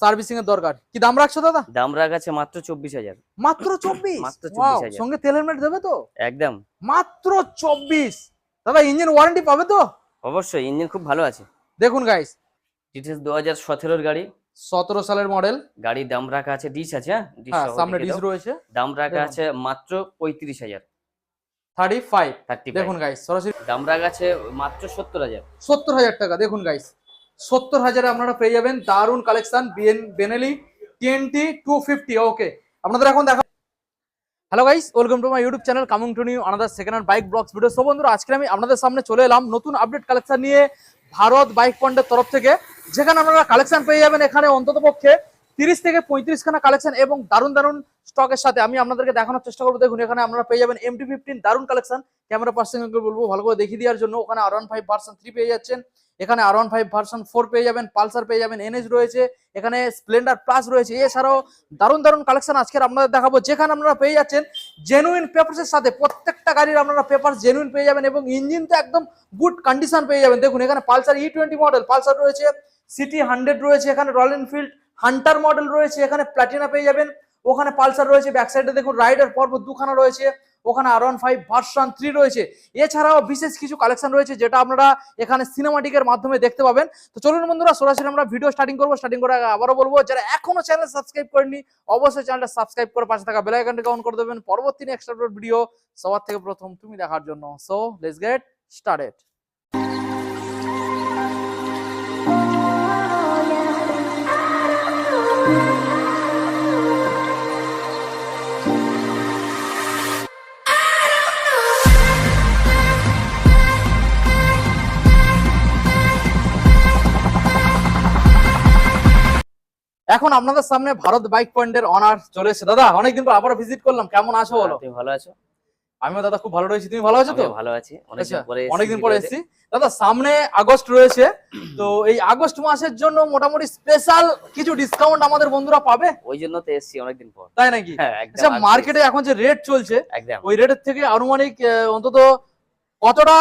Servicing এর দরকার। কি দাম রাখছো দাদা? দাম রাখা আছে মাত্র চব্বিশ হাজার। মাত্র চব্বিশ? মাত্র 24,000 সঙ্গে তেল হেলমেট দেবে তো? একদম। মাত্র চব্বিশ? দাদা ইঞ্জিন ওয়ারেন্টি পাবে তো? অবশ্যই ইঞ্জিন খুব ভালো আছে। দেখুন গাইস ডিটেলস দু হাজার সতেরোর গাড়ি। সতেরো সালের মডেল গাড়ির দাম রাখা আছে ডিস আছে হ্যাঁ? হ্যাঁ সামনে ডিস রয়েছে। দাম রাখা আছে মাত্র পঁয়ত্রিশ হাজার। থার্টি ফাইভ থার্টি দেখুন গাইস সরাসরি দাম রাখা আছে মাত্র সত্তর হাজার। সত্তর হাজার টাকা। দেখুন গাইস সত্তর হাজারে আপনারা পেয়ে যাবেন দারুণ collection BN Benelli TNT two fifty okay আপনাদের এখন দেখা hello guys welcome to my YouTube channel coming to new another second hand bike blogs video so বন্ধুরা, আজকে আমি আপনাদের সামনে চলে এলাম নতুন আপডেট কালেকশন নিয়ে ভারত বাইক পয়েন্টের তরফ থেকে। যেখানে আপনারা কালেকশন পেয়ে যাবেন এখানে অন্তত পক্ষে তিরিশ থেকে পঁয়ত্রিশ খানা কালেকশন এবং দারুণ দারুণ স্টকের সাথে আমি আপনাদেরকে দেখানোর চেষ্টা করব। দেখুন, এখানে আপনারা পেয়ে যাবেন এমটি ফিফটিন দারুণ কালেকশন ক্যামেরা পার্সেন্টকে বলব, ভালো করে দেখিয়ে দেওয়ার জন্য। ওখানে আর ওয়ান ফাইভ পার্সেন্ট থ্রি পেয়ে যাচ্ছেন। এখানে আর ওয়ান ফাইভ ভার্সন ফোর পেয়ে যাবেন, পালসার পেয়ে যাবেন এনএস রয়েছে, এখানে স্প্লেন্ডার প্লাস রয়েছে, এছাড়াও দারুণ দারুণ কালেকশন আজকের আপনাদের দেখাবো, যেখানে আপনারা পেয়ে যাচ্ছেন জেনুইন পেপারসের সাথে প্রত্যেকটা গাড়ির আপনারা পেপার জেনুইন পেয়ে যাবেন এবং ইঞ্জিন তো একদম গুড কন্ডিশন পেয়ে যাবেন। দেখুন, এখানে Pulsar E twenty model Pulsar রয়েছে সিটি হান্ড্রেড রয়েছে, এখানে রয়্যাল এনফিল্ড হান্টার মডেল রয়েছে, এখানে প্লাটিনা পেয়ে যাবেন, ওখানে পালসার রয়েছে ব্যাক সাইডে দেখুন রাইডার পর্ব দুখানা রয়েছে ওখানে R one five version three রয়েছে। এছাড়াও বিশেষ কিছু কালেকশন রয়েছে যেটা আপনারা এখানে সিনেমাটিকের মাধ্যমে দেখতে পাবেন। তো চলুন বন্ধুরা, সরাসরি আমরা ভিডিও স্টার্টিং করব। স্টার্টিং করে আবারও বলব, যারা এখনও চ্যানেল সাবস্ক্রাইব করেনি অবশ্যই চ্যানেলটা সাবস্ক্রাইব করে পাশে থাকা বেল আইকনটা অন করে দেবেন। পরবর্তী নেক্সট ভিডিও সবার থেকে প্রথম তুমি দেখার জন্য। সো লেটস গেট স্টার্টেড এখন আপনাদের সামনে ভারত বাইক পয়েন্টের অনার চলে এসেছে। দাদা অনেকদিন পর আবারও ভিজিট করলাম। কেমন আছো বলো? তুমি ভালো আছো? আমিও দাদা খুব ভালো রয়েছি। তুমি ভালো আছো তো? ভালো আছি। অনেকদিন আচ্ছা পরে এসেছি দাদা সামনে আগস্ট রয়েছে। তো এই আগস্ট মাসের জন্য মোটামুটি স্পেশাল কিছু ডিসকাউন্ট আমাদের বন্ধুরা পাবে? ওই জন্য তো এসেছি অনেকদিন পর। তাই নাকি? হ্যাঁ আচ্ছা মার্কেটে এখন যে রেট চলছে ওই রেটের থেকে আনুমানিক অন্তত কতটা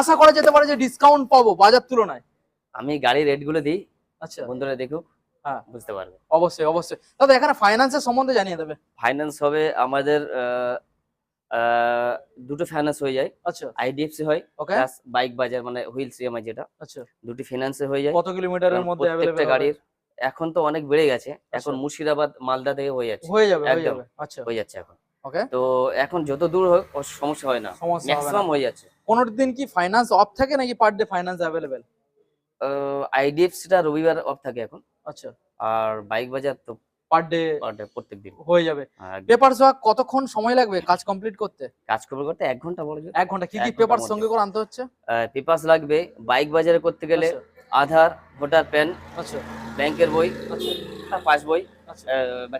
আশা করা যেতে পারে যে ডিসকাউন্ট পাবো বাজার তুলনায়? আমি গাড়ির রেটগুলো দিই। আচ্ছা। বন্ধুরা দেখুক। বুঝতে পারবে অবশ্যই অবশ্যই। দাদা এখানে ফাইন্যান্সের সম্বন্ধে জানিয়ে দেবে। ফাইন্যান্স হবে আমাদের দুটো ফাইন্যান্স হয়ে যায়। আচ্ছা। আইডিএফসি হয় ওকে প্লাস বাইক বাজার মানে হুইলস ইএমআই যেটা। আচ্ছা। দুটি ফিনান্সে হয়ে যায়। কত কিলোমিটারের মধ্যে প্রত্যেকটা গাড়ির এখন তো অনেক বেড়ে গেছে। এখন আচ্ছা। মুর্শিদাবাদ মালদা থেকে হয়ে যাচ্ছে। হয়ে যাবে হয়ে যাবে। আচ্ছা। হয়ে যাচ্ছে এখন। ওকে তো এখন যত দূর হোক সমস্যা হয় না। ম্যাক্সিমাম হয়ে যাচ্ছে। কোনো দিন কি ফাইন্যান্স অফ থাকে নাকি পার ডে ফাইন্যান্স অ্যাভেলেবেল আইডিএফসিটা রবিবার অফ থাকে এখন। আচ্ছা। আর বাইক বাজার তো পার ডে পার প্রত্যেক দিন হয়ে যাবে। পেপারস পেপার ওয়ার্ক কতক্ষণ সময় লাগবে কাজ কমপ্লিট করতে? কাজ কমপ্লিট করতে এক ঘণ্টা বলে এক ঘণ্টা। কি কি পেপার সঙ্গে করে আনতে হচ্ছে? পেপার্স লাগবে। বাইক বাজারে করতে গেলে আচ্ছা, আধার ভোটার প্যান আচ্ছা। ব্যাংকের বই আচ্ছা। পাস বই আচ্ছা।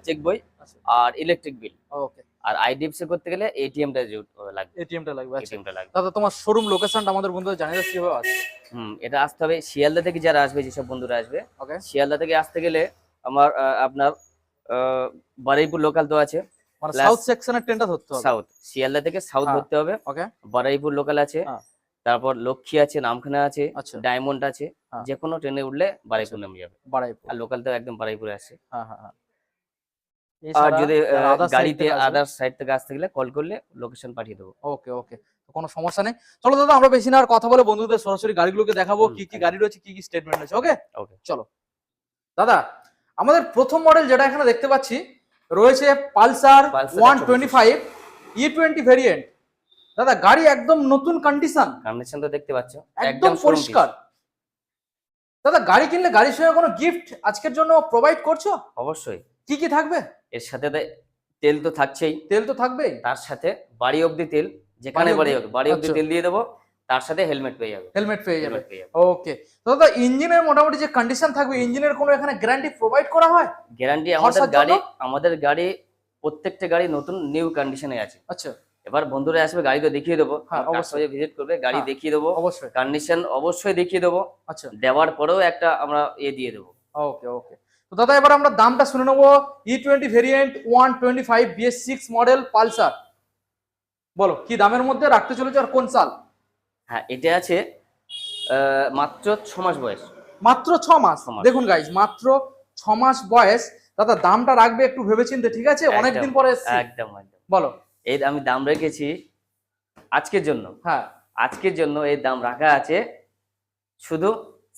চেক বই আচ্ছা। আর ইলেকট্রিক বিল ওকে আর আইডিএফসি করতে গেলে এটিএমটা লাগবে। এটিএমটা লাগবে আচ্ছা। এটিএমটা লাগবে। দাদা তোমার শোরুম লোকেশনটা আমাদের বন্ধুদের জানিয়ে দাও কীভাবে আছে হুম এটা আসতে হবে শিয়ালদা থেকে যারা আসবে যেসব বন্ধুরা আসবে ওকে। শিয়ালদা থেকে আসতে গেলে আমার আপনার বারুইপুর লোকাল তো আছে। মানে সাউথ সেকশনের ট্রেনটা ধরতে হবে। সাউথ শিয়ালদা থেকে সাউথ হ্যাঁ। ধরতে হবে। ওকে। বারুইপুর লোকাল আছে। হ্যাঁ। তারপর লক্ষ্মী আছে নামখানা আছে আচ্ছা। ডায়মন্ড আছে হ্যাঁ। যে কোনো ট্রেনে উঠলে বারুইপুর নেমে যাবে। বাড়াইপুর আর লোকাল তো একদম বারুইপুরে আসে। হ্যাঁ হ্যাঁ হ্যাঁ। আর যদি গাড়িতে আদার সাইড থেকে আসতে গেলে কল করলে লোকেশন পাঠিয়ে দেবো। ওকে ওকে কোনো সমস্যা নেই। চলো দাদা আমরা বেশি না আর কথা বলে বন্ধুদের সরাসরি গাড়িগুলোকে দেখাবো কি কি গাড়ি রয়েছে কি কি স্টেটমেন্ট আছে ওকে ওকে চলো। দাদা আমাদের প্রথম মডেল যেটা এখানে দেখতে পাচ্ছি রয়েছে Pulsar one 125 twenty five E twenty variant দাদা গাড়ি একদম নতুন কন্ডিশন কন্ডিশন তো দেখতে পাচ্ছ। একদম পরিষ্কার। দাদা গাড়ি কিনলে গাড়ির সঙ্গে কোনো গিফট আজকের জন্য প্রোভাইড করছ? অবশ্যই। কি কি থাকবে? এর সাথে তেল তো থাকছেই। তেল তো থাকবেই। তার সাথে বাড়ি অবধি তেল যেখানে বাড়ি? হোক বাড়ি অবধি আচ্ছা। তেল দিয়ে দেবো তার সাথে হেলমেট পেয়ে যাবে। হেলমেট পেয়ে যাবে। ওকে। তো দাদা ইঞ্জিনের মোটামুটি যে কন্ডিশন থাকবে ইঞ্জিনের কোনো এখানে গ্যারান্টি প্রোভাইড করা হয়? গ্যারান্টি আমাদের গাড়ি আমাদের গাড়ি প্রত্যেকটা গাড়ি নতুন নিউ কন্ডিশনে আছে। আচ্ছা। এবার বন্ধুরা আসবে গাড়ি তো দেখিয়ে দেবো। হ্যাঁ, অবশ্যই। ভিজিট করবে গাড়ি হ্যাঁ। দেখিয়ে দেবো। অবশ্যই। কন্ডিশন অবশ্যই দেখিয়ে দেবো। আচ্ছা। দেওয়ার পরেও একটা আমরা এ দিয়ে দেবো। ওকে ওকে। তো দাদা এবার আমরা দামটা শুনে নেব। E twenty variant one twenty five BS six model Pulsar. বলো কি দামের মধ্যে রাখতে চলেছে আর কোন সাল? হ্যাঁ এটা আছে মাত্র ছ মাস বয়স। মাত্র ছ মাস। দেখুন গাইজ মাত্র ছ মাস বয়স। দাদা দামটা রাখবে একটু ভেবেচিন্তে ঠিক আছে? অনেকদিন পরে একদম একদম। বলো। এই আমি দাম রেখেছি আজকের জন্য। হ্যাঁ। আজকের জন্য এর দাম রাখা আছে শুধু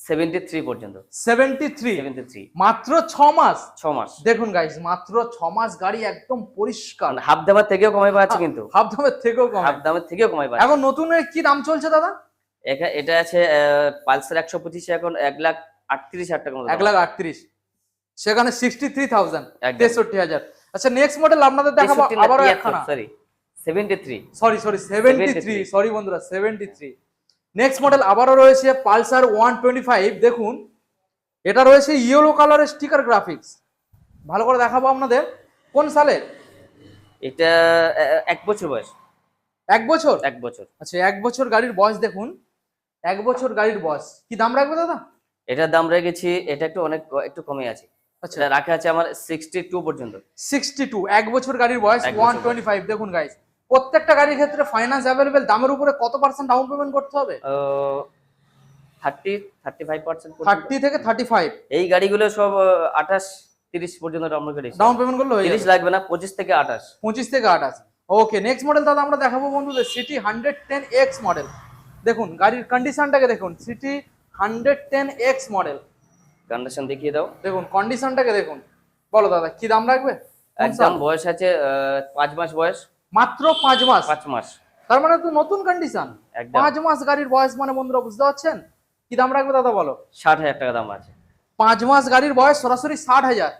সেভেন্টি থ্রি পর্যন্ত। সেভেন্টি থ্রি সেভেন্টি থ্রি মাত্র ছ মাস ছ মাস দেখুন গাইস মাত্র ছ মাস গাড়ি একদম পরিষ্কার। মানে হাফ দামের থেকেও কমাই পাচ্ছে কিন্তু। হাফ দামের থেকেও কম হাফ দামের থেকেও কমাই পাচ্ছে এখন নতুন কি দাম চলছে দাদা? এটা আছে পালসার একশো পঁচিশে এখন এক লাখ আটত্রিশ হাজার টাকা মতো এক দাম। লাখ আছে। আটত্রিশ। সেখানে সিক্সটি থ্রি থাউজেন্ড একদম। তেষট্টি হাজার। আচ্ছা নেক্সট মডেল আপনাদের দেখাবো আবারও একখানা। Sorry seventy three sorry sorry seventy three 73 sorry বন্ধুরা সেভেন্টি থ্রি নেক্সট মডেল আবারও রয়েছে পালসার ওয়ান টোয়েন্টি ফাইভ দেখুন। এটা রয়েছে ইয়েলো কালারের স্টিকার গ্রাফিক্স ভালো করে দেখাবো আপনাদের। কোন সালের এটা এক বছর বয়স। এক বছর? এক বছর। আচ্ছা এক বছর গাড়ির বয়স দেখুন। এক বছর গাড়ির বয়স। কি দাম রাখবে দাদা? এটার দাম রেখেছি এটা একটু অনেক একটু কমে আছে। আচ্ছা। রাখা আছে আমার সিক্সটি টু পর্যন্ত। সিক্সটি টু এক বছর গাড়ির বয়স ওয়ান টোয়েন্টি ফাইভ দেখুন গাইস প্রত্যেকটা গাড়ির ক্ষেত্রে ফাইন্যান্স অ্যাভেলেবেল দামের উপরে কত পার্সেন্ট ডাউন পেমেন্ট করতে হবে? Thirty thirty five percent thirty থেকে থার্টি ফাইভ এই গাড়িগুলো সব আঠাশ তিরিশ পর্যন্ত করেছি ডাউন পেমেন্ট করলে তিরিশ লাগবে না পঁচিশ থেকে আঠাশ। পঁচিশ থেকে আঠাশ। ওকে নেক্সট মডেল দাদা আমরা দেখাবো বন্ধুদের CT hundred ten X model দেখুন গাড়ির কন্ডিশনটাকে দেখুন CT hundred ten X model condition দেখিয়ে দাও। দেখুন কন্ডিশনটাকে দেখুন। বলো দাদা কি দাম রাখবে? একদম বয়স আছে পাঁচ মাস বয়স। মাত্র পাঁচ মাস? পাঁচ মাস। তার মানে তো নতুন কন্ডিশন পাঁচ মাস গাড়ির বয়স মানে বন্ধুরা বুঝতে পারছেন? কি দাম রাখবে দাদা বলো? ষাট হাজার টাকা দাম আছে। পাঁচ মাস গাড়ির বয়স সরাসরি ষাট হাজার।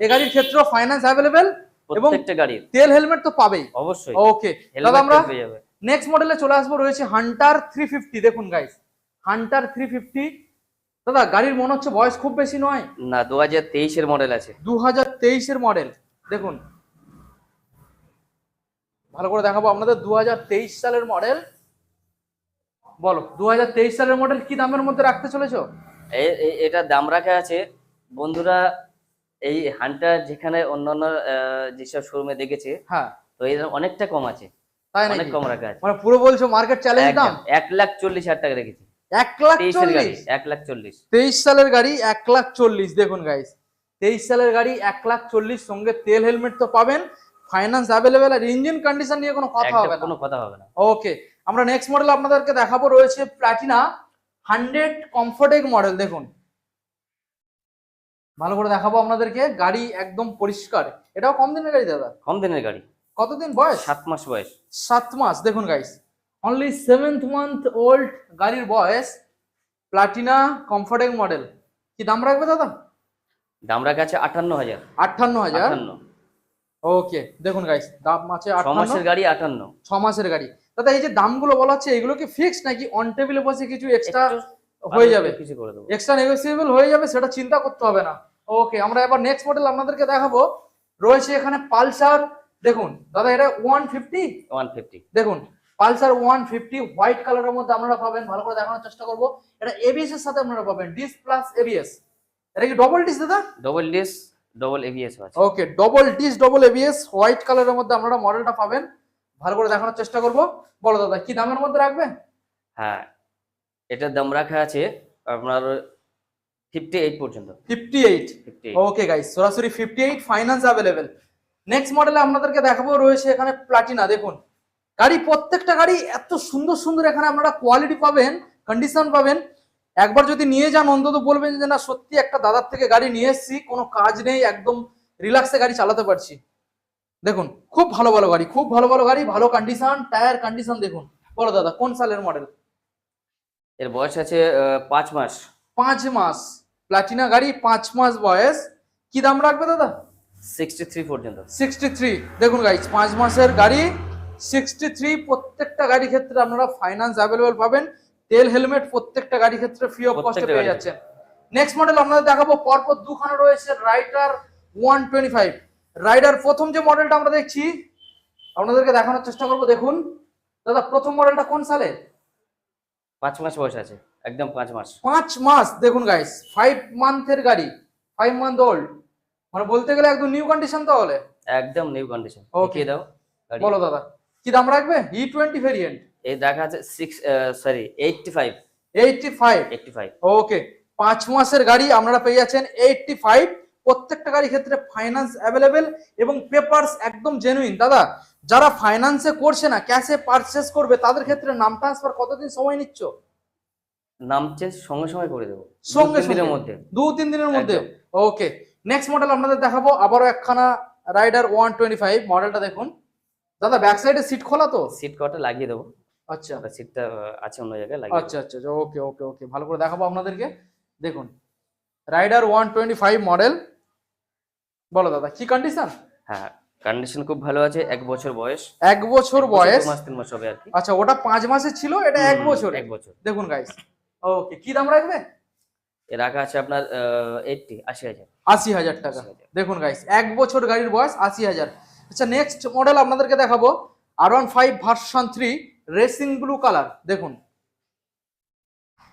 এ গাড়ির ক্ষেত্রে ফাইন্যান্স অ্যাভেলেবেল এবং গাড়ির। তেল হেলমেট তো পাবেই। অবশ্যই। ওকে দাদা আমরা নেক্সট মডেলে চলে আসব রয়েছে হান্টার থ্রি ফিফটি দেখুন গাইস হান্টার থ্রি ফিফটি দাদা গাড়ির মনে হচ্ছে বয়স খুব বেশি নয়। না দু হাজার তেইশের মডেল আছে। দু হাজার তেইশের মডেল দেখুন ভালো করে দেখাবো আপনাদের। দু সালের মডেল বলো দু সালের মডেল কি দামের মধ্যে রাখতে চলেছো? এটা দাম রাখা আছে। বন্ধুরা এই হান্টার যেখানে অন্যান্য যেসব শোরুমে দেখেছে হ্যাঁ। তো এর অনেকটা কম আছে। তাই অনেক কম রাখা আছে। মানে পুরো বলছো মার্কেট চ্যালেঞ্জ দাম? এক লাখ চল্লিশ হাজার টাকা রেখেছি। এক লাখ চল্লিশ? এক লাখ চল্লিশ। তেইশ সালের গাড়ি এক লাখ চল্লিশ দেখুন গাইস তেইশ সালের গাড়ি এক লাখ চল্লিশ সঙ্গে তেল হেলমেট তো পাবেন। ফাইন্যান্স অ্যাভেলেবেল আর ইঞ্জিন কন্ডিশন নিয়ে কোনো কথা হবে না। কোনো কথা হবে না। ওকে আমরা নেক্সট মডেল আপনাদেরকে দেখাবো রয়েছে প্লাটিনা হান্ড্রেড কমফোর্টেক মডেল দেখুন। ভালো করে দেখাবো আপনাদেরকে গাড়ি একদম পরিষ্কার। এটাও কম দিনের গাড়ি দাদা? কম দিনের গাড়ি। কতদিন বয়স? সাত মাস বয়স। সাত মাস দেখুন guys only seventh month old গাড়ির বয়স প্লাটিনা কমফোর্টেক মডেল কি দাম রাখবে দাদা? দাম রাখা আছে আটান্ন হাজার। আটান্ন হাজার? ওকে দেখুন গাইস দাম আছে ছ আটান্ন মাসের গাড়ি আটান্ন। ছ মাসের গাড়ি। দাদা এই যে দামগুলো বলা হচ্ছে এগুলো কি ফিক্স নাকি অন টেবিলে বসে কিছু এক্সট্রা হয়ে যাবে? কিছু করে দেবো। এক্সট্রা নেগোসিয়েবল হয়ে যাবে সেটা চিন্তা করতে হবে না। ওকে আমরা এবার নেক্সট মডেল আপনাদেরকে দেখাবো। রয়েছে এখানে পালসার দেখুন দাদা এটা ওয়ান ফিফটি ওয়ান ফিফটি দেখুন পালসার ওয়ান ফিফটি হোয়াইট কালারের মধ্যে আপনারা পাবেন ভালো করে দেখানোর চেষ্টা করব। এটা এবিএস এর সাথে আপনারা পাবেন ডিস প্লাস এবিএস এটা কি ডবল ডিস দাদা? ডবল ডিস ডবল এবিএস আছে। Okay double disc double ABS white কালারের মধ্যে আপনারা মডেলটা পাবেন। ভালো করে দেখানোর চেষ্টা করব। বলো দাদা কি দামের মধ্যে রাখবে হ্যাঁ এটার দাম রাখা আছে আপনার ফিফটি এইট পর্যন্ত। Fifty eight fifty okay guys সরাসরি fifty eight finance available next মডেলে আপনাদেরকে দেখাবো রয়েছে এখানে প্লাটিনা দেখুন। গাড়ি প্রত্যেকটা গাড়ি এত সুন্দর সুন্দর এখানে আপনারা কোয়ালিটি পাবেন কন্ডিশন পাবেন। একবার যদি নিয়ে যান অন্তত বলবেন যে না সত্যি একটা দাদার থেকে গাড়ি নিয়ে এসেছি কোনো কাজ নেই একদম রিল্যাক্সে গাড়ি চালাতে পারছি। দেখুন খুব ভালো ভালো গাড়ি খুব ভালো ভালো গাড়ি ভালো কন্ডিশন টায়ার কন্ডিশন দেখুন। বলো দাদা কোন সালের মডেল এর বয়স আছে পাঁচ মাস। পাঁচ মাস। প্লাটিনা গাড়ি পাঁচ মাস বয়স। কি দাম রাখবে দাদা? সিক্সটি থ্রি পর্যন্ত। সিক্সটি থ্রি দেখুন গাইজ পাঁচ মাসের গাড়ি সিক্সটি থ্রি প্রত্যেকটা গাড়ি ক্ষেত্রে আপনারা ফাইন্যান্স অ্যাভেলেবল পাবেন। তেল হেলমেট প্রত্যেকটা গাড়ি ক্ষেত্রে ফ্রি অফ কস্টে পেয়ে যাচ্ছেন। নেক্সট মডেল আপনাদের দেখাবো পরপর দুখানা রয়েছে Raider one twenty five Raider প্রথম যে মডেলটা আমরা দেখছি আপনাদেরকে দেখানোর চেষ্টা করব দেখুন। দাদা প্রথম মডেলটা কোন সালে? পাঁচ মাস বয়স আছে একদম পাঁচ মাস। পাঁচ মাস দেখুন গাইস ফাইভ মান্থের গাড়ি ফাইভ মান্থ ওল্ড মানে বলতে গেলে একদম নিউ কন্ডিশন তাহলে? একদম নিউ কন্ডিশন ওকে দাও। বলো দাদা কি দাম রাখবে? ই টোয়েন্টি ভেরিয়েন্ট এই দেখা আছে six sorry eighty five eighty five eighty five okay পাঁচ মাসের গাড়ি আপনারা পেয়ে যাচ্ছেন এইটটি ফাইভ প্রত্যেকটা গাড়ির ক্ষেত্রে ফাইন্যান্স অ্যাভেলেবেল এবং পেপারস একদম জেনুইন দাদা যারা ফাইন্যান্সে করছে না ক্যাশে পারচেস করবে তাদের ক্ষেত্রে নাম ট্রান্সফার কতদিন সময় নিচ্ছ? নাম চেঞ্জ সঙ্গে সঙ্গে করে দেবো। সঙ্গে দিনের? মধ্যে। দু তিন দিনের মধ্যে। ওকে নেক্সট মডেল আপনাদের দেখাবো। আবারও একখানা রাইডার ওয়ান টোয়েন্টি ফাইভ মডেলটা দেখুন। দাদা ব্যাক সাইডে সিট খোলা তো? সিট কটা লাগিয়ে দেবো। আচ্ছা। সিটটা আছে অন্য জায়গায় লাগিয়ে আচ্ছা আচ্ছা ওকে ওকে ওকে ভালো করে দেখাবো আপনাদেরকে। দেখুন Raider one twenty five model বলো দাদা কি কন্ডিশন হ্যাঁ কন্ডিশন খুব ভালো আছে এক বছর বয়স। এক বছর বয়স। মাস তিন মাস হবে আর কি। আচ্ছা ওটা পাঁচ মাসের ছিল এটা এক বছর? এক বছর। দেখুন গাইস ওকে কি দাম রাখবে? এর রাখা আছে আপনার এইটটি আশি হাজার। আশি হাজার টাকা। 80,000 দেখুন গাইস এক বছর গাড়ির বয়স আশি হাজার। আচ্ছা নেক্সট মডেল আপনাদেরকে দেখাবো। R one five version three racing blue colour দেখুন।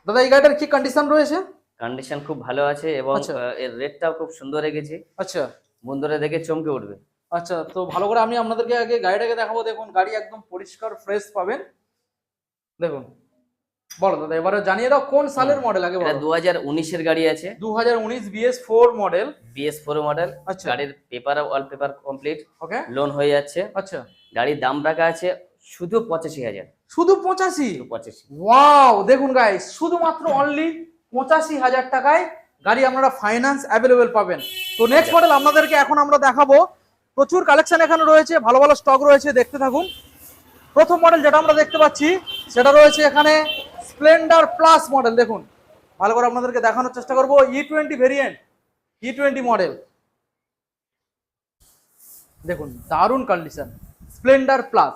দাদা এই গাড়িটার কি কন্ডিশন রয়েছে? কন্ডিশন খুব ভালো আছে এবং আচ্ছা। এর রেটটাও খুব সুন্দর রেখেছি। আচ্ছা। বন্ধুরা দেখে চমকে উঠবে। আচ্ছা তো ভালো করে আমি আপনাদেরকে আগে গাড়িটাকে দেখাবো। দেখুন গাড়ি একদম পরিষ্কার ফ্রেশ পাবেন। দেখুন। বলো দাদা এবারে জানিয়ে দাও কোন সালের মডেল আগে বলো। দু হাজার উনিশের গাড়ি আছে। দু হাজার উনিশ BS four model BS four model আচ্ছা। গাড়ির paper all paper complete okay loan হয়ে যাচ্ছে। আচ্ছা। গাড়ির দাম রাখা আছে শুধু পঁচাশি হাজার। শুধু পঁচাশি? পঁচাশি। ওয়াও দেখুন গাইস শুধুমাত্র অনলি পঁচাশি হাজার টাকায় গাড়ি আপনারা ফাইন্যান্স অ্যাভেলেবেল পাবেন। তো নেক্সট মডেল আপনাদেরকে এখন আমরা দেখাবো। প্রচুর কালেকশন এখানে রয়েছে ভালো ভালো স্টক রয়েছে দেখতে থাকুন। প্রথম মডেল যেটা আমরা দেখতে পাচ্ছি সেটা রয়েছে এখানে স্প্লেন্ডার প্লাস মডেল দেখুন। ভালো করে আপনাদেরকে দেখানোর চেষ্টা করব E twenty variant E twenty model দেখুন দারুণ কন্ডিশন স্প্লেন্ডার প্লাস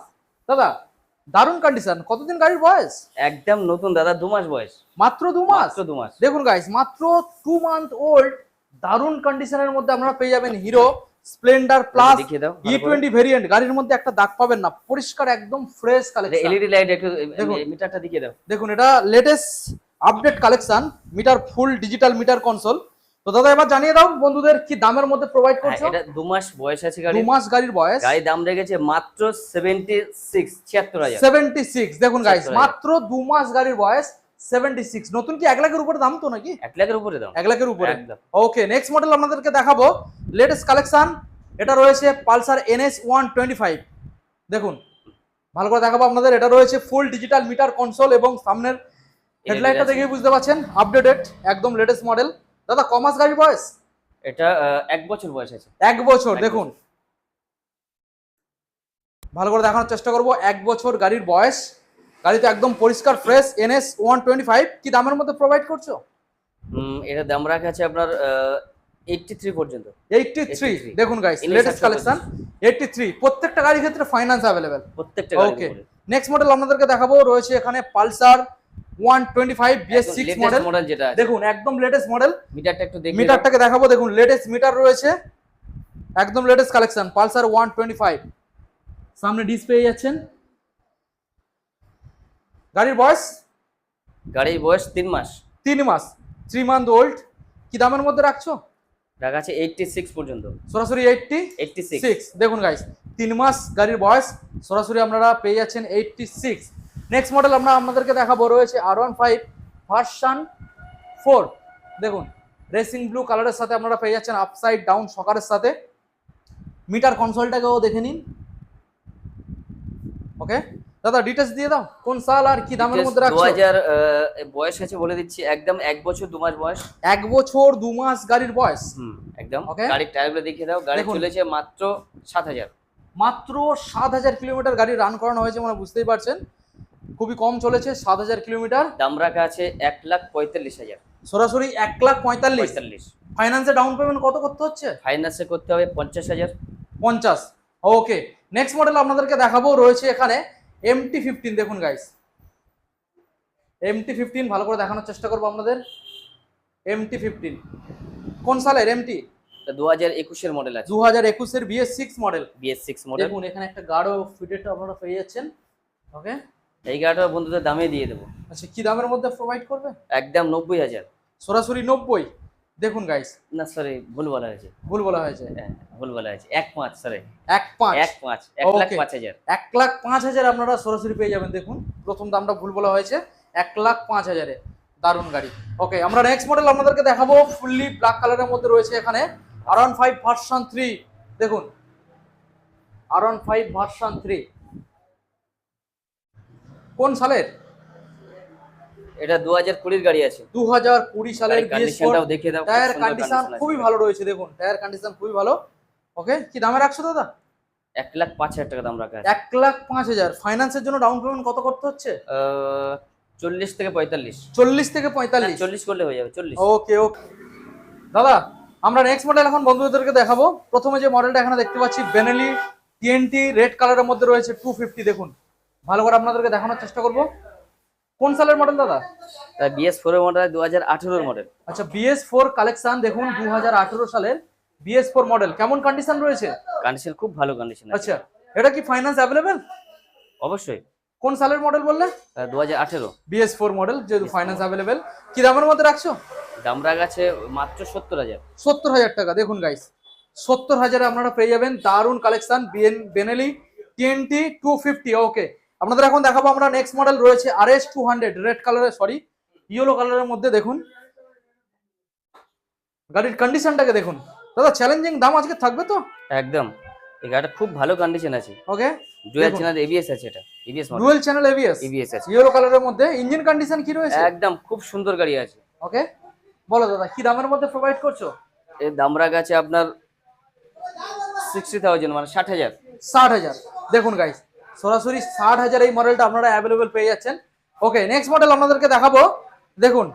দাদা দারুণ কন্ডিশন কতদিন গাড়ির বয়স? একদম নতুন দাদা দু মাস বয়স। মাত্র দু মাস? দু মাস। দেখুন গাইস মাত্র টু মান্থ ওল্ড দারুণ কন্ডিশনের মধ্যে আপনারা পেয়ে যাবেন Hero Splendor plus E twenty variant গাড়ির মধ্যে একটা দাগ পাবেন না পরিষ্কার একদম ফ্রেশ কালেকশন এলইডি লাইট একটু। মিটারটা দেখিয়ে দাও। দেখুন এটা latest update collection meter full digital meter console তো দাদা এবার জানিয়ে দাও বন্ধুদের কি দামের মধ্যে প্রোভাইড হ্যাঁ, করছ? এটা দু মাস বয়স আছে গাড়ি মাস গাড়ির বয়স। গাড়ির দাম রেখেছে মাত্র সেভেন্টি সিক্স ছিয়াত্তর হাজার। সেভেন্টি সিক্স দেখুন গাইস মাত্র দু মাস গাড়ির বয়স সেভেন্টি সিক্স নতুন কি এক লাখের উপরে দাম তো নাকি? এক লাখের উপরে দাম। এক লাখের উপরে। ওকে নেক্সট মডেল আপনাদেরকে দেখাবো। লেটেস্ট কালেকশন এটা রয়েছে Pulsar NS one twenty five দেখুন ভালো করে দেখাবো আপনাদের এটা রয়েছে ফুল ডিজিটাল মিটার কনসোল এবং সামনের হেডলাইটটা দেখে বুঝতে পারছেন আপডেটেড একদম লেটেস্ট মডেল দাদা কমাস গাড়ির বয়স? এটা এক বছর বয়স আছে। এক বছর দেখুন। ভালো করে দেখানোর চেষ্টা করব এক বছর গাড়ির বয়স। গাড়িতে একদম পরিষ্কার fresh NS one twenty five কি দামের মধ্যে প্রোভাইড করছ? এটা দাম রাখা আছে আপনার এইটটি থ্রি পর্যন্ত। এইটটি থ্রি দেখুন guys latest collection eighty three প্রত্যেকটা গাড়ির ক্ষেত্রে ফাইন্যান্স অ্যাভেলেবেল প্রত্যেকটা ওকে নেক্সট মডেল আপনাদেরকে দেখাবো রয়েছে এখানে Pulsar one twenty five BS six model model যেটা দেখুন একদম লেটেস্ট মডেল মিটারটা একটু দেখি মিটারটাকে দেখাবো দেখুন লেটেস্ট মিটার রয়েছে। একদম latest collection Pulsar one twenty five সামনে ডিসপ্লে যাচ্ছেন। গাড়ির বয়স? গাড়ির বয়স তিন মাস। তিন মাস। থ্রি মান্থ ওল্ড কি দামের মধ্যে রাখছো? রাখা আছে এইটটি সিক্স পর্যন্ত। সরাসরি এইটটি এইটটি সিক্স সিক্স দেখুন গাইস তিন মাস গাড়ির বয়স। সরাসরি আপনারা পেয়ে যাচ্ছেন এইটটি সিক্স নেক্সট মডেল আমরা আপনাদেরকে দেখাবো রয়েছে R one five version four দেখুন রেসিং ব্লু কালারের সাথে আপনারা পেয়ে যাচ্ছেন আপসাইড ডাউন সকারের সাথে। মিটার কনসোলটাকেও দেখে নিন। ওকে দাদা ডিটেলস দিয়ে দাও কোন সাল আর কি দামের মধ্যে রাখছো? হাজার বয়স আছে বলে দিচ্ছি একদম এক বছর দু মাস বয়স। এক বছর দু মাস গাড়ির বয়স। হুম একদম. গাড়ির টায়ারগুলো দেখিয়ে দাও গাড়ি। চলেছে মাত্র সাত হাজার। মাত্র সাত হাজার কিলোমিটার গাড়ি রান করানো হয়েছে মানে বুঝতেই পারছেন। খুবই কম চলেছে সাত হাজার কিলোমিটার। দাম রাখা আছে এক লাখ পঁয়তাল্লিশ হাজার। সরাসরি এক লাখ পঁয়তাল্লিশ। ফাইন্যান্সে ডাউন পেমেন্ট কত করতে হচ্ছে? ফাইন্যান্সে করতে হবে পঞ্চাশ হাজার। পঞ্চাশ। ওকে নেক্সট মডেল আপনাদেরকে দেখাবো রয়েছে এখানে এমটি ফিফটিন দেখুন গাইস এমটি ফিফটিন ভালো করে দেখানোর চেষ্টা করব আপনাদের। এমটি ফিফটিন কোন সালের এম এমটি দু হাজার একুশের মডেল আছে। দু হাজার একুশের BS six model BS six model দেখুন এখানে একটা গাঢ় ফিটেড আপনারা পেয়ে যাচ্ছেন। ওকে এই গাড়িটা বন্ধুদের দামে দিয়ে দেবো। আচ্ছা কি দামের মধ্যে প্রোভাইড করবে? একদম নব্বই হাজার। সরাসরি নব্বই? দেখুন গাইস না সরি ভুল বলা হয়েছে। ভুল বলা হয়েছে। হ্যাঁ, ভুল বলা হয়েছে। এক পাঁচ সরি এক পাঁচ? এক পাঁচ এক লাখ পাঁচ হাজার। এক লাখ পাঁচ হাজার আপনারা সরাসরি পেয়ে যাবেন দেখুন। প্রথম দামটা ভুল বলা হয়েছে। এক লাখ পাঁচ হাজারে। দারুণ গাড়ি। ওকে আমরা নেক্সট মডেল আপনাদেরকে দেখাবো। ফুললি ব্ল্যাক কালারের মধ্যে রয়েছে এখানে আর ফাইভ ভার্সন থ্রি দেখুন। R one five version three কোন সালের? এটা দু হাজার কুড়ির গাড়ি আছে। দু হাজার কুড়ি সালের দেখিয়ে দাও টায়ার কন্ডিশন খুবই ভালো রয়েছে দেখুন টায়ার কন্ডিশন খুবই ভালো। ওকে কি দামে রাখছো দাদা এক লাখ পাঁচ হাজার টাকা দাম রাখা এক লাখ পাঁচ হাজার। ফাইন্যান্সের জন্য ডাউন পেমেন্ট কত করতে হচ্ছে? চল্লিশ থেকে পঁয়তাল্লিশ। চল্লিশ থেকে পঁয়তাল্লিশ। চল্লিশ করলে হয়ে যাবে চল্লিশ। ওকে ওকে দাদা আমরা নেক্সট মডেল এখন বন্ধুদেরকে দেখাবো। প্রথমে যে মডেলটা এখানে দেখতে পাচ্ছি বেনেলি টিএনটি রেড কালারের মধ্যে রয়েছে টু ফিফটি দেখুন। ভালো করে আপনাদেরকে দেখানোর চেষ্টা করব। কোন সালের মডেল দাদা? বিএস ফোর এর মডেল দু হাজার আঠেরোর মডেল আচ্ছা বিএস ফোর কালেকশন দেখুন দু হাজার আঠেরো সালের বিএস ফোর মডেল কেমন কন্ডিশন রয়েছে? কন্ডিশন খুব ভালো কন্ডিশন আচ্ছা এটা কি ফাইন্যান্স অ্যাভেলেবেল অবশ্যই। কোন সালের মডেল বললে? দু হাজার আঠেরো। বিএস ফোর মডেল যেহেতু ফাইন্যান্স অ্যাভেলেবেল কি দামের মধ্যে রাখছো? দাম রাখা আছে মাত্র সত্তর হাজার। সত্তর হাজার টাকা। দেখুন গাইস সত্তর হাজারে আপনারা পেয়ে যাবেন দারুণ collection Benelli TNT two fifty okay আপনাদের এখন দেখাবো আমরা নেক্সট মডেল রয়েছে R S two hundred red কালারের সরি ইয়েলো কালারের মধ্যে দেখুন। গাড়ির কন্ডিশনটাকে দেখুন। দাদা চ্যালেঞ্জিং দাম আজকে থাকবে তো? একদম। এই গাড়িটা খুব ভালো কন্ডিশন আছে। ওকে ডুয়েল। চ্যানেল এবিএস আছে এটা ABS model dual channel ABS ABS আছে। ইয়েলো কালারের মধ্যে ইঞ্জিন কন্ডিশন কি রয়েছে? একদম খুব সুন্দর গাড়ি আছে। ওকে বলো দাদা কি দামের মধ্যে প্রোভাইড করছ? এর দামরা রাখা আছে আপনার সিক্সটি থাউজেন্ড মানে ষাট হাজার। ষাট হাজার। দেখুন গাইস সরাসরি ষাট হাজার এই মডেলটা আপনারা অ্যাভেলেবেল পেয়ে যাচ্ছেন। ওকে নেক্সট মডেল আপনাদেরকে দেখাবো। দেখুন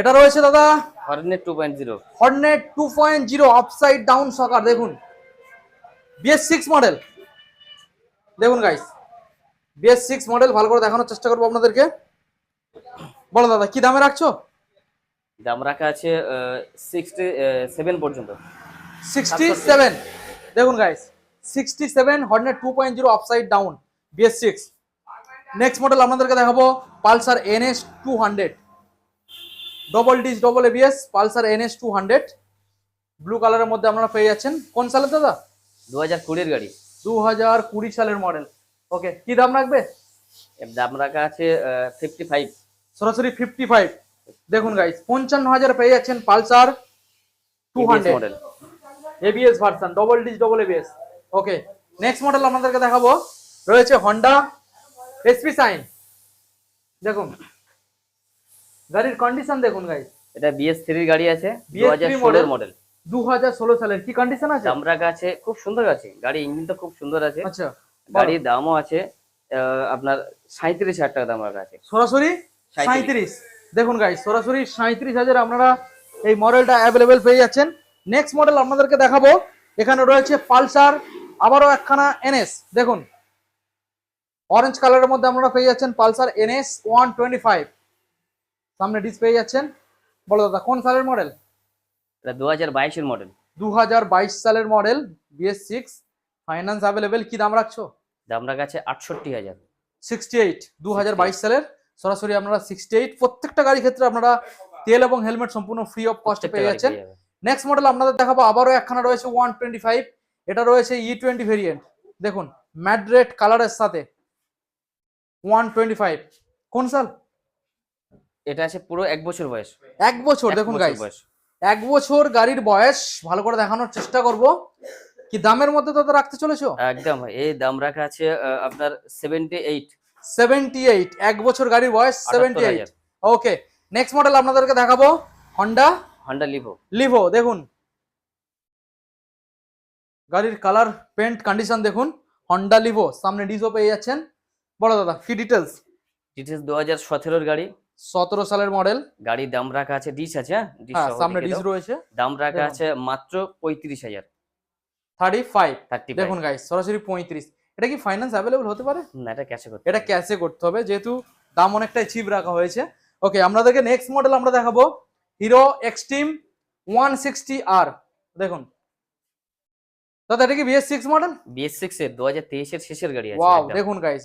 এটা রয়েছে দাদা Hornet two point zero Hornet two point zero upside down shocker দেখুন। বিএস সিক্স মডেল দেখুন গাইস বিএস সিক্স মডেল ভালো করে দেখানোর চেষ্টা করব আপনাদেরকে। বলো দাদা কি দামে রাখছো? দাম রাখা আছে সিক্সটি সেভেন পর্যন্ত। সিক্সটি সেভেন দেখুন guys sixty seven Hornet two point zero upside down BS six next model আপনাদেরকে দেখাবো Pulsar NS two hundred double disc double ABS Pulsar NS two hundred blue কালারের মধ্যে আপনারা পেয়ে যাচ্ছেন। কোন সালের দাদা? দু হাজার কুড়ির গাড়ি। দু হাজার কুড়ি সালের মডেল ওকে কি দাম রাখবে? দাম রাখা আছে ফিফটি ফাইভ সরাসরি ফিফটি ফাইভ দেখুন গাইস পঞ্চান্ন হাজার পেয়ে যাচ্ছেন Pulsar two hundred model ABS version double disc double ABS okay next model আপনাদেরকে দেখাবো। রয়েছে হন্ডা এসপি সাইন দেখুন গাড়ির কন্ডিশন দেখুন গাইস এটা বিএস থ্রির গাড়ি আছে দু হাজার ষোলোর মডেল দু হাজার ষোলো সালের কি কন্ডিশন আছে? দাম রাখা খুব সুন্দর আছে গাড়ি ইঞ্জিনটা খুব সুন্দর আছে। আচ্ছা গাড়ির দামও আছে আপনার সাঁত্রিশ হাজার টাকা দাম আছে। সরাসরি 37 সাঁত্রিশ দেখুন গাইস সরাসরি সাঁত্রিশ হাজার আপনারা এই মডেলটা অ্যাভেলেবেল পেয়ে যাচ্ছেন। নেক্সট মডেল আপনাদেরকে দেখাবো। এখানে রয়েছে পালসার আবারও একখানা এনএস দেখুন। অরেঞ্জ কালারের মধ্যে আপনারা পেয়ে যাচ্ছেন Pulsar NS one twenty five. সামনে ডিস পেয়ে যাচ্ছেন। বলো দাদা কোন সালের মডেল এটা দু হাজার বাইশের মডেল দু হাজার বাইশ সালের model BS six finance available কি দাম রাখছো? দাম রাখা আটষট্টি হাজার। সিক্সটি এইট দু হাজার বাইশ সালের। সরাসরি আপনারা সিক্সটি এইট প্রত্যেকটা গাড়ির ক্ষেত্রে আপনারা তেল এবং হেলমেট সম্পূর্ণ ফ্রি অফ কস্টে পেয়ে যাচ্ছেন। নেক্সট মডেল আপনাদের দেখাবো আবারও একখানা রয়েছে ওয়ান টোয়েন্টি ফাইভ। এটা রয়েছে ই টোয়েন্টি ভেরিয়েন্ট দেখুন ম্যাড্রেড কালারের সাথে ওয়ান টোয়েন্টি ফাইভ কোন সাল? এটা আছে পুরো এক বছর বয়স। এক বছর দেখুন গাইস বয়স। এক বছর গাড়ির বয়স ভালো করে দেখানোর চেষ্টা করব। কি দামের মধ্যে তো রাখতে চলেছো? একদম এই দাম রাখা আছে আপনার সেভেন্টি এইট সেভেন্টি এইট এক বছর গাড়ির বয়স seventy eight okay next model আপনাদেরকে দেখাবো হন্ডা হন্ডা লিভো লিভো দেখুন। গাড়ির কালার পেন্ট কন্ডিশন দেখুন। হন্ডা লিভো সামনে ডিজো পেয়ে যাচ্ছেন। বড় দাদা কি ডিটেলস ডিটেলস দু হাজার সতেরোর গাড়ি। সতেরো সালের মডেল গাড়ির দাম রাখা আছে ডিস আছে হ্যাঁ? হ্যাঁ সামনে ডিস রয়েছে। দাম রাখা আছে মাত্র পঁয়ত্রিশ হাজার। থার্টি ফাইভ থার্টি দেখুন গাইস সরাসরি পঁয়ত্রিশ। এটা কি ফাইন্যান্স অ্যাভেলেবল হতে পারে? না এটা ক্যাশে করতে এটা ক্যাশে করতে হবে যেহেতু দাম অনেকটাই চিপ রাখা হয়েছে। ওকে আপনাদেরকে নেক্সট মডেল আমরা দেখাবো। Hero Xtreme one sixty R দেখুন দাদা এটা কি BS six model BS six এর দু হাজার তেইশের শেষের গাড়ি আছে ওয়াও দেখুন গাইস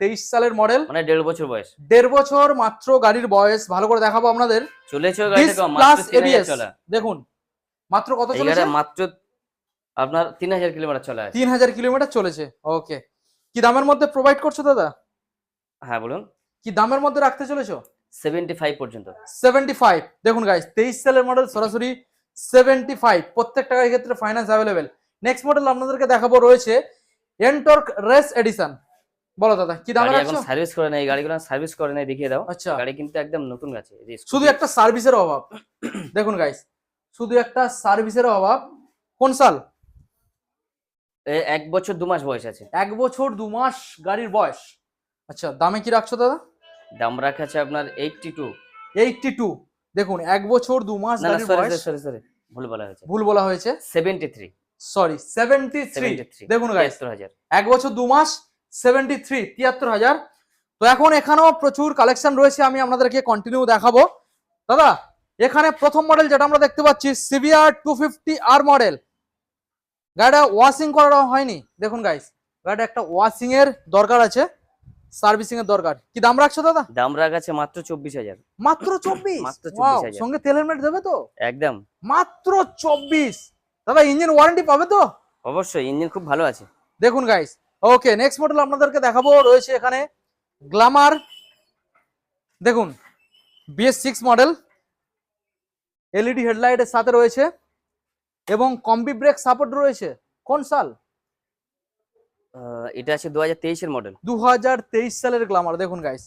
তেইশ সালের মডেল মানে দেড় বছর বয়স। দেড় বছর মাত্র গাড়ির বয়স ভালো করে দেখাবো আপনাদের। চলেছে দেখুন মাত্র কত চলেছে? মাত্র আপনার তিন হাজার কিলোমিটার চলা তিন হাজার কিলোমিটার চলেছে ওকে কি দামের মধ্যে প্রোভাইড করছ দাদা? হ্যাঁ বলুন। কি দামের মধ্যে রাখতে চলেছো? সেভেন্টি ফাইভ পর্যন্ত। সেভেন্টি ফাইভ দেখুন গাইস তেইশ সালের মডেল সরাসরি সেভেন্টি ফাইভ ক্ষেত্রে ফাইন্যান্স অ্যাভেলেবেল নেক্সট মডেল আপনাদেরকে দেখাবো রয়েছে এনটর্ক রেস এডিশন বলো দাদা কি দাম এখন রাখছো? সার্ভিস করে নেই গাড়িগুলো সার্ভিস করে নেই দেখিয়ে দাও। আচ্ছা। গাড়ি কিন্তু একদম নতুন আছে শুধু একটা সার্ভিসের অভাব। দেখুন গাইস শুধু একটা সার্ভিসের অভাব। কোন সাল? এক বছর দু মাস বয়স আছে। এক বছর দু মাস গাড়ির বয়স। আচ্ছা দামে কি রাখছো দাদা? দাম রাখা আছে আপনার এইটটি টু এইটটি টু দেখুন এক বছর দু মাস গাড়ির বয়স। সরি সরি ভুল বলা হয়েছে। ভুল বলা হয়েছে। Seventy three sorry seventy three দেখুন এক বছর দু মাস সেভেন্টি থ্রি তিয়াত্তর হাজার। তো এখন এখানেও প্রচুর কালেকশন রয়েছে আমি আপনাদেরকে কন্টিনিউ দেখাবো। দাদা এখানে প্রথম মডেল যেটা আমরা দেখতে পাচ্ছি CBR two fifty R model গাড়িটা ওয়াশিং করা হয়নি। দেখুন গাইস গাড়িটা একটা ওয়াশিং এর দরকার আছে সার্ভিসিং এর দরকার। কি দাম রাখছো দাদা? দাম রাখা আছে মাত্র চব্বিশ হাজার। মাত্র চব্বিশ? মাত্র 24,000 সঙ্গে তেল হেলমেট দেবে তো? একদম। মাত্র চব্বিশ? দাদা ইঞ্জিন ওয়ারেন্টি পাবে তো? অবশ্যই ইঞ্জিন খুব ভালো আছে। দেখুন গাইস ওকে নেক্সট মডেল আপনাদেরকে দেখাবো রয়েছে এখানে গ্লামার দেখুন বিএস সিক্স মডেল এলইডি হেডলাইটের সাথে রয়েছে এবং কম্বি ব্রেক সাপোর্ট রয়েছে। কোন সাল? এটা আছে দু হাজার তেইশের মডেল দু হাজার তেইশ সালের গ্লামার দেখুন গাইস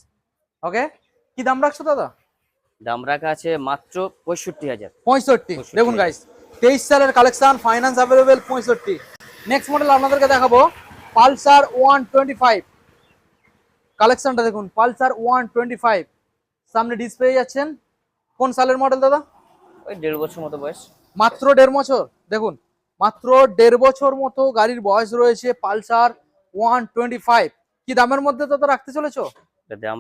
ওকে কি দাম রাখছো দাদা? দাম রাখা আছে মাত্র পঁয়ষট্টি হাজার। পঁয়ষট্টি দেখুন গাইস তেইশ সালের কালেকশন ফাইন্যান্স অ্যাভেলেবেল পঁয়ষট্টি। নেক্সট মডেল আপনাদেরকে দেখাবো পালসার ওয়ান টোয়েন্টি ফাইভ কালেকশনটা দেখুন পালসার ওয়ান টোয়েন্টি ফাইভ সামনে ডিসপ্লে যাচ্ছেন। কোন সালের মডেল দাদা? ওই দেড় বছর মতো বয়স। মাত্র দেড় বছর? দেখুন মাত্র দেড় বছর মতো গাড়ির বয়স রয়েছে পালসার ওয়ান টোয়েন্টি ফাইভ কি দামের মধ্যে দাদা রাখতে চলেছো?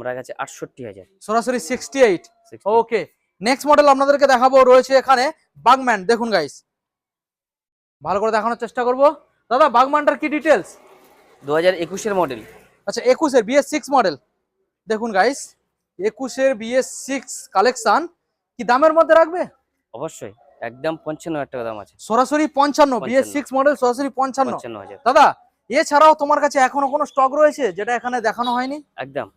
রাখা আছে আটষট্টি হাজার। সরাসরি sixty eight okay next model আপনাদেরকে দেখাবো রয়েছে এখানে বাগম্যান দেখুন গাইস ভালো করে দেখানোর চেষ্টা করব। দাদা বাগম্যানটার কি ডিটেলস দু হাজার একুশের মডেল আচ্ছা একুশের বিএস সিক্স মডেল দেখুন গাইস একুশের বিএস সিক্স কালেকশন কি দামের মধ্যে রাখবে? অবশ্যই একদম পঞ্চান্ন হাজার টাকা দাম আছে। সরাসরি পঞ্চান্ন বিএস সিক্স মডেল সরাসরি পঞ্চান্ন। দাদা এছাড়াও তোমার কাছে এখনও কোনো স্টক রয়েছে যেটা এখানে দেখানো হয়নি? একদম।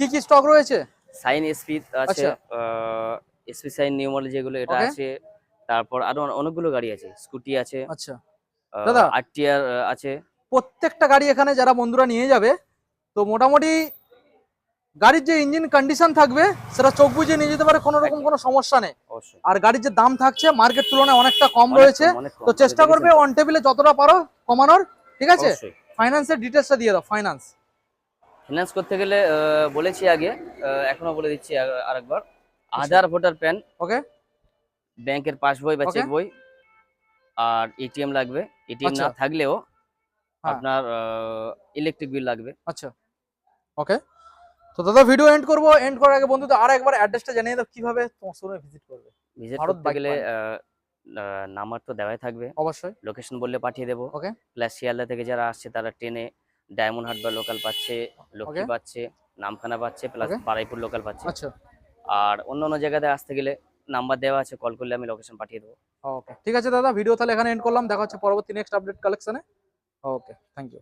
কি কি স্টক রয়েছে? সাইন এসপি আছে। এসপি সাইন নিউ মডেল যেগুলো এটা আছে তারপর আরও অনেকগুলো গাড়ি আছে স্কুটি আছে আচ্ছা। দাদা। আরটিআর আছে। প্রত্যেকটা গাড়ি এখানে যারা বন্ধুরা নিয়ে যাবে তো মোটামুটি গাড়ির যে ইঞ্জিন কন্ডিশন থাকবে সেটা চোখ বুঝে নিয়ে যেতে পারে কোনো রকম কোনো সমস্যা নেই। আর গাড়ির যে দাম থাকছে মার্কেট তুলনায় অনেকটা কম রয়েছে। তো চেষ্টা করবে অন টেবিলে যতটা পারো কমানোর ঠিক আছে? ফাইন্যান্সের ডিটেলসটা দিয়ে দাও ফাইন্যান্স ফাইন্যান্স করতে গেলে বলেছি আগে এখনও বলে দিচ্ছি আর- আরেকবার। আধার ভোটার প্যান। ওকে ব্যাংকের পাসবই বা চেক বই আর এটিএম লাগবে। এটিএম না আচ্ছা। থাকলেও হ্যাঁ। আপনার ইলেকট্রিক বিল লাগবে। আচ্ছা। ওকে। তো দাদা ভিডিও এন্ড করব। এন্ড করার আগে বন্ধুদের আর একবার অ্যাড্রেসটা জানিয়ে দাও কীভাবে তোমার শোরুমে ভিজিট করবে? ভিজিট করতে গেলে নাম্বার তো দেওয়াই থাকবে। অবশ্যই। লোকেশন বললে পাঠিয়ে দেবো। ওকে। প্লাস শিয়ালদা থেকে যারা আসছে তারা ট্রেনে ডায়মন্ড হাট বা লোকাল পাচ্ছে লক্ষ্মী পাচ্ছে নামখানা পাচ্ছে প্লাস. বারাইপুর লোকাল পাচ্ছে। আচ্ছা। আর অন্য অন্য জায়গাতে আসতে গেলে নাম্বার দেওয়া আছে কল করলে আমি লোকেশন পাঠিয়ে দেবো। ওকে ঠিক আছে দাদা ভিডিও তাহলে এখানে এন্ড করলাম, দেখা হচ্ছে পরবর্তী নেক্সট আপডেট কালেকশনে ওকে থ্যাংক ইউ